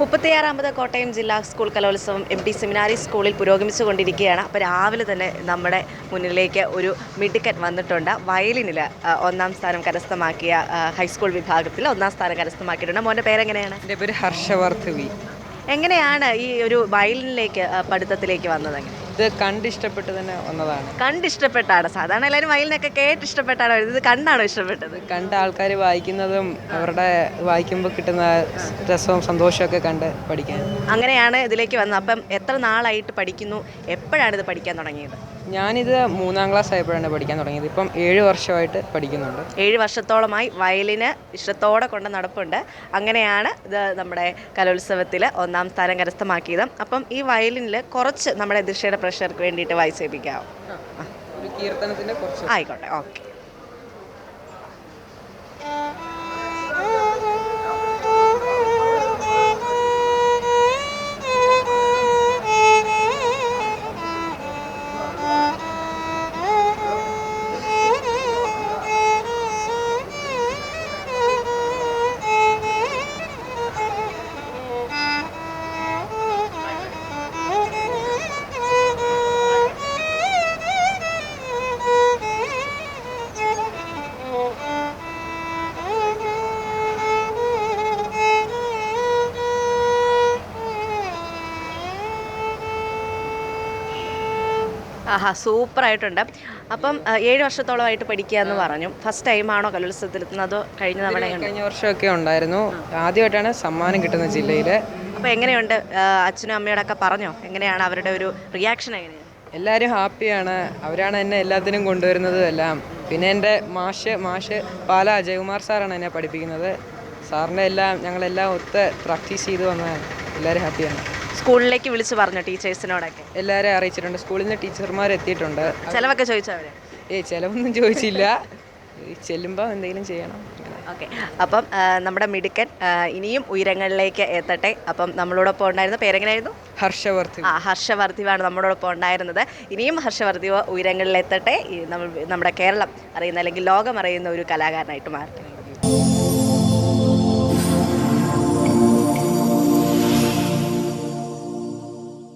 മുപ്പത്തിയാറാമത് കോട്ടയം ജില്ലാ സ്കൂൾ കലോത്സവം M T സെമിനാരി സ്കൂളിൽ പുരോഗമിച്ചുകൊണ്ടിരിക്കുകയാണ്. അപ്പോൾ രാവിലെ തന്നെ നമ്മുടെ മുന്നിലേക്ക് ഒരു മിടുക്കൻ വന്നിട്ടുണ്ട്. വയലിനിൽ ഒന്നാം സ്ഥാനം കരസ്ഥമാക്കിയ ഹൈസ്കൂൾ വിഭാഗത്തിൽ ഒന്നാം സ്ഥാനം കരസ്ഥമാക്കിയിട്ടുണ്ട്. മോന്റെ പേരെങ്ങനെയാണ്? എന്റെ പേര് ഹർഷവർദ്ധവി എങ്ങനെയാണ് ഈ ഒരു വയലിനിലേക്ക് പഠിത്തത്തിലേക്ക് വന്നത്? എങ്ങനെ ഇത് കണ്ടിഷ്ടപ്പെട്ട് തന്നെ വന്നതാണ്. കണ്ടിഷ്ടപ്പെട്ടാണ്. സാധാരണ എല്ലാവരും വയലിനൊക്കെ കേട്ട് ഇഷ്ടപ്പെട്ടാണ് വരുന്നത്. ഇത് കണ്ടാണോ ഇഷ്ടപ്പെട്ടത്? കണ്ട ആൾക്കാർ വായിക്കുന്നതും അവരുടെ വായിക്കുമ്പോൾ കിട്ടുന്ന രസവും സന്തോഷമൊക്കെ കണ്ട് പഠിക്കാൻ. അങ്ങനെയാണ് ഇതിലേക്ക് വന്നത്. അപ്പം എത്ര നാളായിട്ട് പഠിക്കുന്നു? എപ്പോഴാണ് ഇത് പഠിക്കാൻ തുടങ്ങിയത്? ഞാനിത് മൂന്നാം ക്ലാസ് ആയപ്പോഴാണ് പഠിക്കാൻ തുടങ്ങിയത്. ഇപ്പം ഏഴ് വർഷമായിട്ട് പഠിക്കുന്നുണ്ട്. ഏഴ് വർഷത്തോളമായി വയലിന് ഇഷ്ടത്തോടെ കൊണ്ട് നടപ്പുണ്ട്. അങ്ങനെയാണ് ഇത് നമ്മുടെ കലോത്സവത്തിൽ ഒന്നാം സ്ഥാനം കരസ്ഥമാക്കിയത്. അപ്പം ഈ വയലിനിൽ കുറച്ച് നമ്മുടെ ദിശയുടെ പ്രഷർക്ക് വേണ്ടിയിട്ട് വായിച്ചേപ്പിക്കാം ഒരു കീർത്തനത്തിന്റെ കുറച്ച്. ആയിക്കോട്ടെ ഓക്കെ. ആഹാ സൂപ്പറായിട്ടുണ്ട്. അപ്പം ആ, ഏഴ് വർഷത്തോളമായിട്ട് പഠിക്കുക എന്ന് പറഞ്ഞു ഫസ്റ്റ് ടൈമാണോ കലോത്സവത്തിൽ? എത്തുന്നത് അതോ കഴിഞ്ഞ തവണ കഴിഞ്ഞ വർഷമൊക്കെ ഉണ്ടായിരുന്നു. ആദ്യമായിട്ടാണ് സമ്മാനം കിട്ടുന്ന ജില്ലയിൽ അപ്പോൾ എങ്ങനെയുണ്ട് അച്ഛനും അമ്മയോടൊക്കെ പറഞ്ഞോ? എങ്ങനെയാണ് അവരുടെ ഒരു റിയാക്ഷൻ എങ്ങനെയാണ് എല്ലാവരും ഹാപ്പിയാണ് അവരാണ് എന്നെ എല്ലാത്തിനും കൊണ്ടുവരുന്നതും എല്ലാം. പിന്നെ എന്റെ മാഷ് മാഷ് പാല അജയകുമാർ സാറാണ് എന്നെ പഠിപ്പിക്കുന്നത്. സാറിന്റെ എല്ലാം ഞങ്ങളെല്ലാം ഒത്ത് പ്രാക്ടീസ് ചെയ്ത് വന്നതാണ്. എല്ലാവരും ഹാപ്പിയാണ് സ്കൂളിലേക്ക് വിളിച്ചു പറഞ്ഞു ടീച്ചേഴ്സിനോടൊക്കെ. എല്ലാവരെയും അറിയിച്ചിട്ടുണ്ട്. സ്കൂളിൽ നിന്ന് ടീച്ചർമാർ എത്തിയിട്ടുണ്ട്. ചിലവൊക്കെ ചോദിച്ചോ അവർ? ഏയ് ചിലവൊന്നും ചോദിച്ചില്ല. ചെല്ലുമ്പോൾ എന്തെങ്കിലും ചെയ്യണം. ഓക്കെ. അപ്പം നമ്മുടെ മിടുക്കൻ ഇനിയും ഉയരങ്ങളിലേക്ക് എത്തട്ടെ. അപ്പം നമ്മളോടൊപ്പം ഉണ്ടായിരുന്ന പേരെങ്ങനെയായിരുന്നു? ഹർഷവർദ്ധി ആ ഹർഷവർദ്ധിവാണ് നമ്മളോടൊപ്പം ഉണ്ടായിരുന്നത്. ഇനിയും ഹർഷവർദ്ധിവ ഉയരങ്ങളിലെത്തട്ടെ നമ്മൾ നമ്മുടെ കേരളം അറിയുന്ന അല്ലെങ്കിൽ ലോകം അറിയുന്ന ഒരു കലാകാരനായിട്ട് മാറട്ടെ.